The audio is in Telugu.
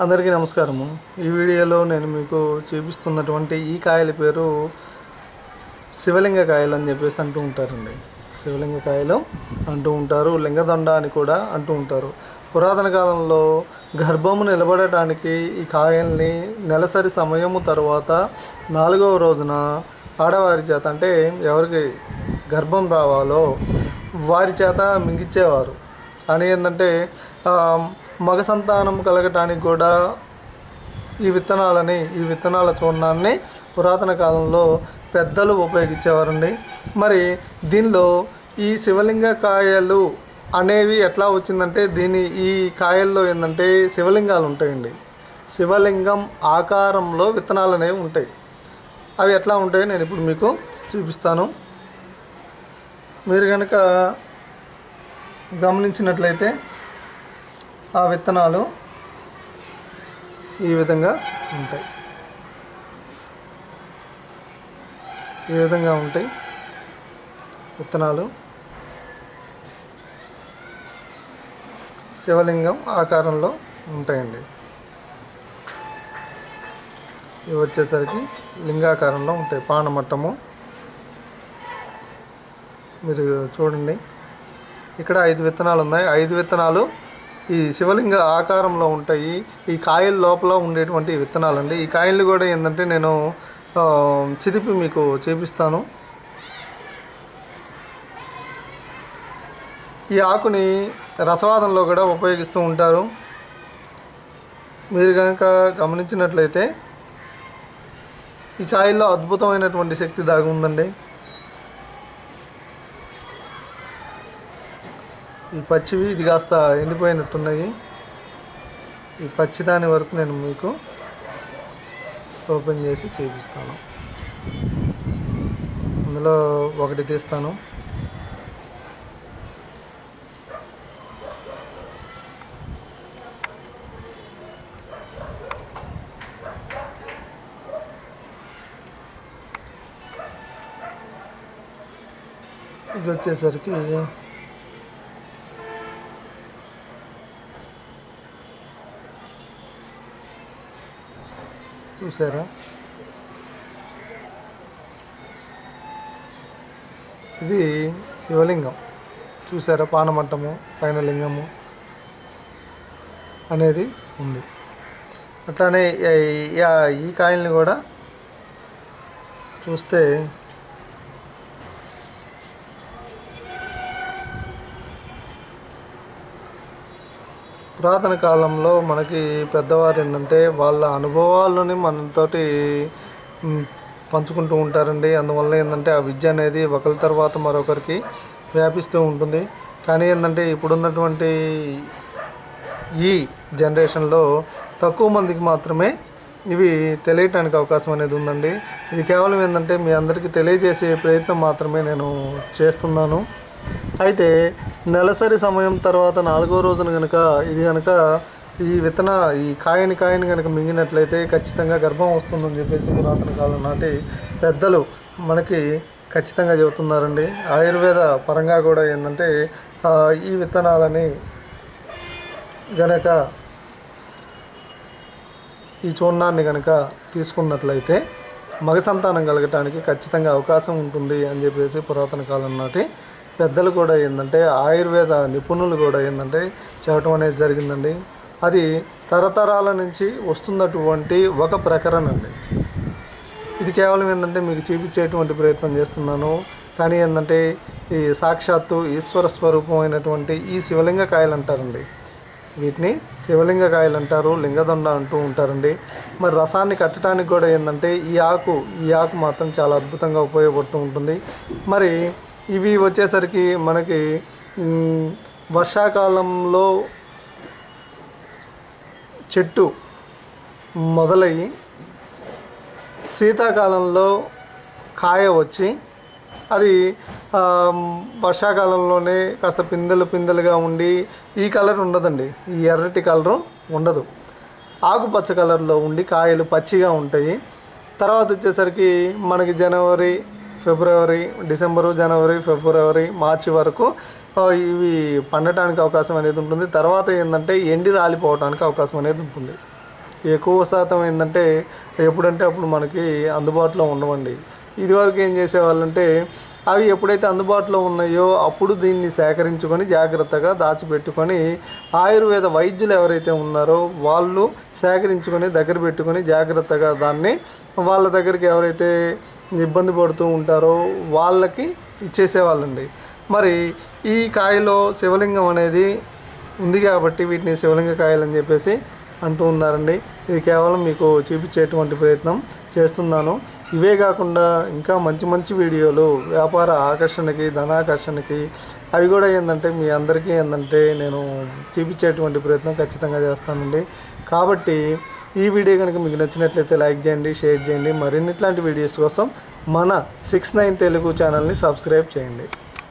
అందరికీ నమస్కారము. ఈ వీడియోలో నేను మీకు చూపిస్తున్నటువంటి ఈ కాయల పేరు శివలింగ కాయలు అని చెప్పేసి అంటూ ఉంటారండి. శివలింగ కాయలు అంటూ ఉంటారు లింగదండ అని కూడా అంటూ ఉంటారు. పురాతన కాలంలో గర్భము నిలబడటానికి ఈ కాయల్ని నెలసరి సమయము తర్వాత నాలుగవ రోజున ఆడవారి చేత అంటే ఎవరికి గర్భం రావాలో వారి చేత మింగిచ్చేవారు. అని ఏంటంటే మగ సంతానం కలగటానికి కూడా ఈ విత్తనాలని ఈ విత్తనాల చూర్ణాన్ని పురాతన కాలంలో పెద్దలు ఉపయోగించేవారండి. మరి దీనిలో ఈ శివలింగ కాయలు అనేవి ఎట్లా వచ్చిందంటే దీని ఈ కాయల్లో ఏంటంటే శివలింగాలు ఉంటాయండి. శివలింగం ఆకారంలో విత్తనాలు అనేవి ఉంటాయి. అవి ఎట్లా ఉంటాయో నేను ఇప్పుడు మీకు చూపిస్తాను. మీరు కనుక గమనించినట్లయితే ఆ విత్తనాలు ఈ విధంగా ఉంటాయి. ఈ విధంగా ఉంటాయి విత్తనాలు. శివలింగం ఆకారంలో ఉంటాయండి. ఇవి వచ్చేసరికి లింగాకారంలో ఉంటాయి. పానమట్టము మీరు చూడండి. ఇక్కడ ఐదు విత్తనాలు ఉన్నాయి. ఐదు విత్తనాలు ఈ శివలింగ ఆకారంలో ఉంటాయి. ఈ కాయల లోపల ఉండేటువంటి విత్తనాలు అండి ఈ కాయలు కూడా ఏంటంటే నేను చితిపి చిదిపి మీకు చూపిస్తాను. ఈ ఆకుని రసవాదంలో కూడా ఉపయోగిస్తూ ఉంటారు. మీరు కనుక గమనించినట్లయితే ఈ కాయల్లో అద్భుతమైనటువంటి శక్తి దాగి ఉందండి. ఈ పచ్చివి ఇది కాస్త ఎండిపోయినట్టున్నాయి. ఈ పచ్చిదాని వరకు నేను మీకు ఓపెన్ చేసి చూపిస్తాను. అందులో ఒకటి తీస్తాను. ఇది వచ్చేసరికి చూసారా? ఇది శివలింగం. చూసారా పానమట్టము పైన లింగము అనేది ఉంది. అట్లానే ఈ- ఈ కాయల్ని కూడా చూస్తే పురాతన కాలంలో మనకి పెద్దవారు ఏంటంటే వాళ్ళ అనుభవాలని మనతోటి పంచుకుంటూ ఉంటారండి. అందువల్ల ఏంటంటే ఆ విద్య అనేది ఒకరి తర్వాత మరొకరికి వ్యాపిస్తూ ఉంటుంది. కానీ ఏంటంటే ఇప్పుడున్నటువంటి ఈ జనరేషన్లో తక్కువ మందికి మాత్రమే ఇవి తెలియటానికి అవకాశం అనేది ఉందండి. ఇది కేవలం ఏంటంటే మీ అందరికీ తెలియజేసే ప్రయత్నం మాత్రమే నేను చేస్తున్నాను. అయితే నెలసరి సమయం తర్వాత నాలుగో రోజున కనుక ఇది కనుక ఈ విత్తన ఈ కాయని కాయని కనుక మింగినట్లయితే ఖచ్చితంగా గర్భం వస్తుందని చెప్పేసి పురాతన కాలం నాటి పెద్దలు మనకి ఖచ్చితంగా చెబుతున్నారండి. ఆయుర్వేద పరంగా కూడా ఏంటంటే ఈ విత్తనాలని గనక ఈ చూర్ణాన్ని కనుక తీసుకున్నట్లయితే మగ సంతానం కలగటానికి ఖచ్చితంగా అవకాశం ఉంటుంది అని చెప్పేసి పురాతన కాలం నాటి పెద్దలు కూడా ఏంటంటే ఆయుర్వేద నిపుణులు కూడా ఏంటంటే చెప్పడం అనేది జరిగిందండి. అది తరతరాల నుంచి వస్తున్నటువంటి ఒక ప్రకరణ అండి. ఇది కేవలం ఏంటంటే మీకు చూపించేటువంటి ప్రయత్నం చేస్తున్నాను. కానీ ఏంటంటే ఈ సాక్షాత్తు ఈశ్వర స్వరూపమైనటువంటి ఈ శివలింగ కాయలు అంటారండి. వీటిని శివలింగ కాయలు అంటారు లింగదొండ అంటూ ఉంటారండి. మరి రసాన్ని కట్టడానికి కూడా ఏంటంటే ఈ ఆకు ఈ ఆకు మాత్రం చాలా అద్భుతంగా ఉపయోగపడుతూ ఉంటుంది. మరి ఇవి వచ్చేసరికి మనకి వర్షాకాలంలో చెట్టు మొదలయ్యి శీతాకాలంలో కాయ వచ్చి అది వర్షాకాలంలోనే కాస్త పిందెలు పిందెలుగా ఉండి ఈ కలర్ ఉండదండి. ఈ ఎర్రటి కలరు ఉండదు. ఆకుపచ్చ కలర్లో ఉండి కాయలు పచ్చిగా ఉంటాయి. తర్వాత వచ్చేసరికి మనకి జనవరి ఫిబ్రవరి డిసెంబరు జనవరి ఫిబ్రవరి మార్చి వరకు ఇవి పండటానికి అవకాశం అనేది ఉంటుంది. తర్వాత ఏంటంటే ఎండి రాలిపోవడానికి అవకాశం అనేది ఉంటుంది. ఎక్కువ శాతం ఏంటంటే ఎప్పుడంటే అప్పుడు మనకి అందుబాటులో ఉండవండి. ఇదివరకు ఏం చేసేవాళ్ళంటే అవి ఎప్పుడైతే అందుబాటులో ఉన్నాయో అప్పుడు దీన్ని సేకరించుకొని జాగ్రత్తగా దాచిపెట్టుకొని ఆయుర్వేద వైద్యులు ఎవరైతే ఉన్నారో వాళ్ళు సేకరించుకొని దగ్గర పెట్టుకొని జాగ్రత్తగా దాన్ని వాళ్ళ దగ్గరికి ఎవరైతే ఇబ్బంది పడుతూ ఉంటారో వాళ్ళకి ఇచ్చేసేవాళ్ళండి. మరి ఈ కాయలో శివలింగం అనేది ఉంది కాబట్టి వీటిని శివలింగ కాయలు అని చెప్పేసి అంటూ ఉన్నారండి. ఇది కేవలం మీకు చూపించేటువంటి ప్రయత్నం చేస్తున్నాను. ఇవే కాకుండా ఇంకా మంచి మంచి వీడియోలు వ్యాపార ఆకర్షణకి ధనాకర్షణకి అవి కూడా ఏంటంటే మీ అందరికీ ఏంటంటే నేను చూపించేటువంటి ప్రయత్నం ఖచ్చితంగా చేస్తానండి. కాబట్టి ఈ వీడియో కనుక మీకు నచ్చినట్లయితే లైక్ చేయండి షేర్ చేయండి. మరిన్ని ఇట్లాంటి వీడియోస్ కోసం మన సిక్స్ నైన్ తెలుగు ఛానల్ని సబ్స్క్రైబ్ చేయండి.